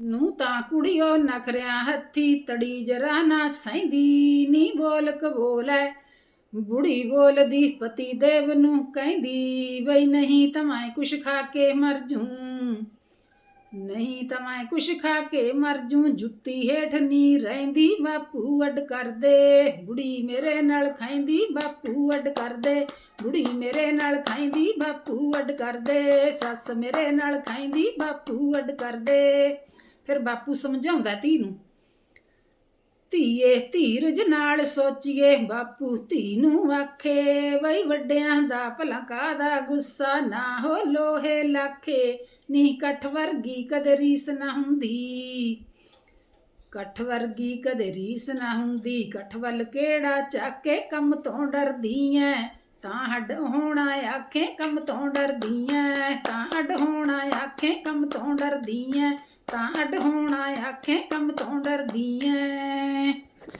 ਨੂੰ ਤਾਂ ਕੁੜੀਓ ਨਖਰਿਆਂ ਹੱਥੀ ਤੜੀ ਜਰਾ ਨਾ ਸੈਂਦੀ ਨੀ ਬੋਲ ਕਬੋਲੇ। ਬੁੜੀ ਬੋਲਦੀ, ਪਤੀ ਦੇਵ ਨੂੰ ਕਹਿੰਦੀ, ਬਈ ਨਹੀਂ ਤਾਂ ਮੈਂ ਕੁਛ ਖਾ ਕੇ ਮਰ ਜੂੰ। ਨਹੀਂ ਤਾਂ ਕੁਛ ਖਾ ਕੇ ਮਰ ਜੂੰ, ਜੁੱਤੀ ਹੇਠ ਨੀ ਰਹਿੰਦੀ, ਬਾਪੂ ਅੱਡ ਕਰਦੇ। ਬੁੜੀ ਮੇਰੇ ਨਾਲ ਖਾਂਦੀ, ਬਾਪੂ ਅੱਡ ਕਰਦੇ। ਬੁੜੀ ਮੇਰੇ ਨਾਲ ਖਾਂਦੀ, ਬਾਪੂ ਅੱਡ ਕਰਦੇ। ਸੱਸ ਮੇਰੇ ਨਾਲ ਖਾਂਦੀ, ਬਾਪੂ ਅੱਡ ਕਰਦੇ। ਫਿਰ ਬਾਪੂ ਸਮਝਾਉਂਦਾ ਧੀ ਨੂੰ, ਧੀਏ, ਧੀਰਜ ਨਾਲ ਸੋਚੀਏ, ਬਾਪੂ ਧੀ ਨੂੰ ਆਖੇ, ਬਈ ਵੱਡਿਆਂ ਦਾ ਭਲਾ ਕਾਦਾ ਗੁੱਸਾ ਨਾ ਹੋ ਲੋਹੇ ਲਾਖੇ, ਨੀ ਕਠ ਵਰਗੀ ਕਦੇ ਰੀਸ ਨਾ ਹੁੰਦੀ। ਕਠ ਵਰਗੀ ਕਦੇ ਰੀਸ ਨਾ ਹੁੰਦੀ, ਕਠ ਵੱਲ ਕਿਹੜਾ ਚਾਕੇ ਕੰਮ ਤੋਂ ਡਰਦੀ ਐ ਤਾਂ ਹੱਡ ਹੋਣਾ ਆਖੇ ਕੰਮ ਤੋਂ ਡਰਦੀ ਐ ਤਾਂ ਹੱਡ ਹੋਣਾ ਆਖੇ ਕੰਮ ਤੋਂ ਡਰਦੀ ਐ ਤਾਂ ਅੱਡ ਹੋਣਾ ਆਖੇ ਕੰਮ ਤੋਂ ਡਰਦੀ ਐ।